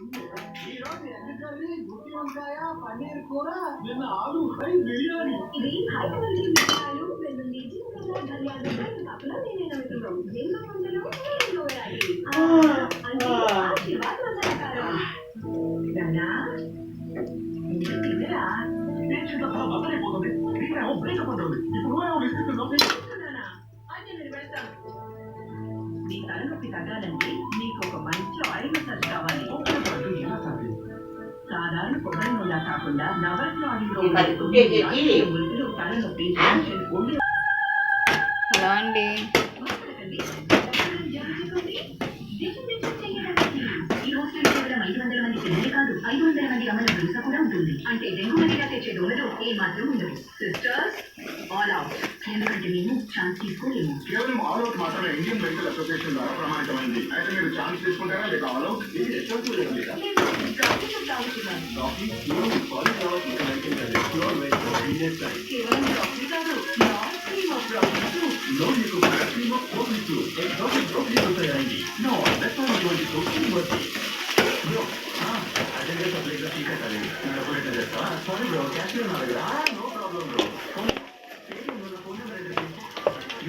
ఈ రోజు egg curry? గుత్తి వంకాయ పన్నీర్ కూర? నిన్న ఆలు ఫ్రై బిర్యానీ. ఇది హై క్వాలిటీ మిరపకాయలు వెల్లుల్లి జీలకర్ర ధనియాలు కప్పులో నేనే నమ్ముతున్నాం ఎన్నో వందలు ఎన్నో వేయాలి అంటే ఆశీర్వాద్ మసాలా కారం నానా మీరు తిన్నరా పేషెంట్ అసలు బద్దలైపోతుంది నీకేమో బ్రేకప్ అంటుంది ఇప్పుడు నువ్వేమో విసిస్తున్నావు నానా అయితే నేను వెళ్తాను మీ తలనొప్పి తగ్గాలంటే మీకు ఒక మంచి ఆయిల్ మసాజ్ కావాలి. సాధారణ కొబ్బరి నూనె కాకుండా నవరత్న హలో అండి ఈ హాస్టల్ కేవలం ఐదు వందల మంది పిల్లలే కాదు ఐదు వందల మంది అమల భరోసా కూడా ఉంటుంది అంటే డెంగ్యూ మలేరియా తెచ్చే దోమలు ఏ మాత్రం ఉండదు. సిస్టర్స్ ఆల్ కేవలం ఆల్అౌట్ మాత్రమే ఇండియన్ మెడికల్ అసోసియేషన్ ద్వారా ప్రమాణితమైంది అయితే మీరు ఛాన్స్ తీసుకుంటారా లేక ఆల్అౌట్ ఇది ఎటువంటి లేదా నేను డాక్టర్ నా దగ్గర నో ప్రాబ్లం బ్రో ఒక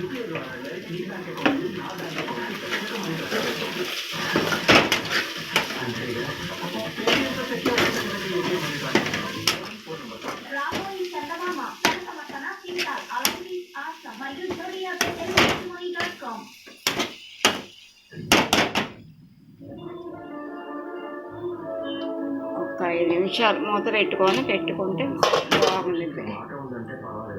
ఐదు నిమిషాలు మూత పెట్టుకొని పెట్టుకుంటే బాగుంది